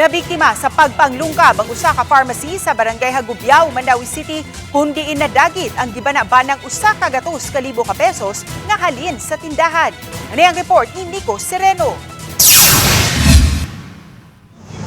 Nabiktima sa pagpanglungkab ang usa ka pharmacy sa Barangay Hagubyao, Mandawi City, kundi inadagit ang gibana-banang usa ka gatos kalibo ka pesos nga halin sa tindahan. Ano ang report ni Nico Sereno?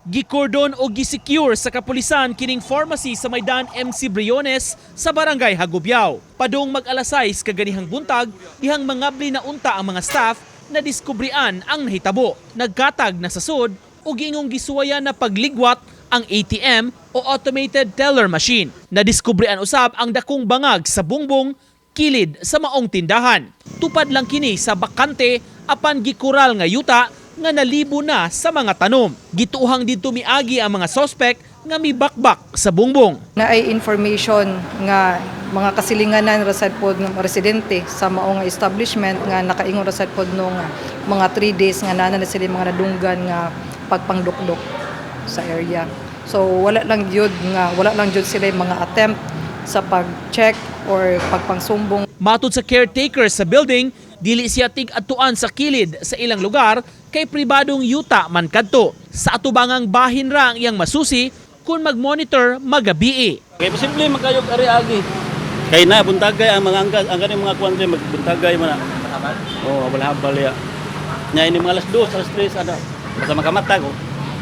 Gikordon o gisecure sa kapulisan kining pharmacy sa Maidan MC Briones sa Barangay Hagubyao. Padung mag-alasay kaganihang buntag, ihang mangabli na unta ang mga staff na diskubrian ang nahitabo. Nagkatag na sa sud o gingong gisuwayan na pagligwat ang ATM o automated teller machine. Nadiskubrian usab ang dakong bangag sa bungbong kilid sa maong tindahan. Tupad lang kini sa bakante apan gikural nga yuta nga nalibo na sa mga tanom. Gituhang dito miagi ang mga sospek nga mibakbak sa bungbong. na ay information nga mga kasilinganan rasad pod ng residente sa mao nga establishment nga nakaingon rasad pod nung mga 3 days nga nana na sila mga nadunggan nga pagpangdukdok sa area. So wala lang jud nga wala lang jud sila yung mga attempt sa pag-check or pagpangsumbong Matod sa caretaker sa building, dili siya tig atuan sa kilid sa ilang lugar kay pribadong yuta man kadto. Sa atubangang bahin ra ang iyang masusi kung mag-monitor magabi. Kaya posible magkayog ari agi. Kay na buntagay ang mga angkas, ang kanang mga kuan magbuntagay man. Oh, wala habal ya. Nya ini mga alas 2, alas 3 ada. Basta makamata ko.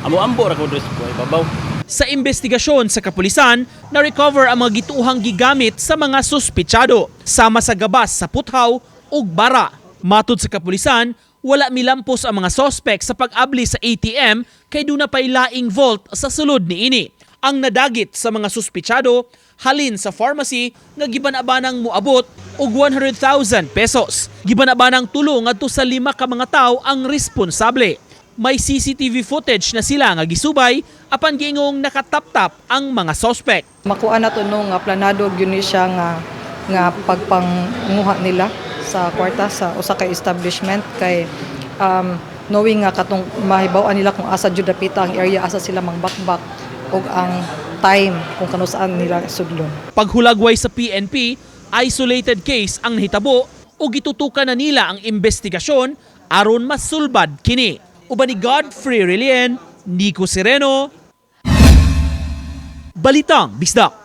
Amo-ambo ra ko dress ko ibabaw. Sa investigasyon sa kapulisan, na-recover ang mga gituhang gigamit sa mga suspitsado, sama sa gabas sa puthaw ug bara. Matod sa kapulisan, wala milampos ang mga sospek sa pag-abli sa ATM kay duna pay laing vault sa sulod ni ini. Ang nadagit sa mga suspitsado halin sa pharmacy nga gibanabanang muabot og 100,000 pesos. Gibanabanang tulong ngadto sa lima ka mga tawo ang responsable may CCTV footage na sila nga gisubay apan giingong nakataptap ang mga sospek. makuha na to no nga planado gyud ni siya nga nga pagpanguha nila sa kwarta sa usa ka establishment kay um, knowing nga katong mahibaw nila kung asa jud dapita ang area asa sila mangbakbak ug ang time kung kano saan nila sudlon. Paghulagway sa PNP, isolated case ang nahitabo o gitutukan na nila ang investigasyon aron masulbad kini. Uban ni Godfrey Relien, Nico Sereno, Balitang Bisdak.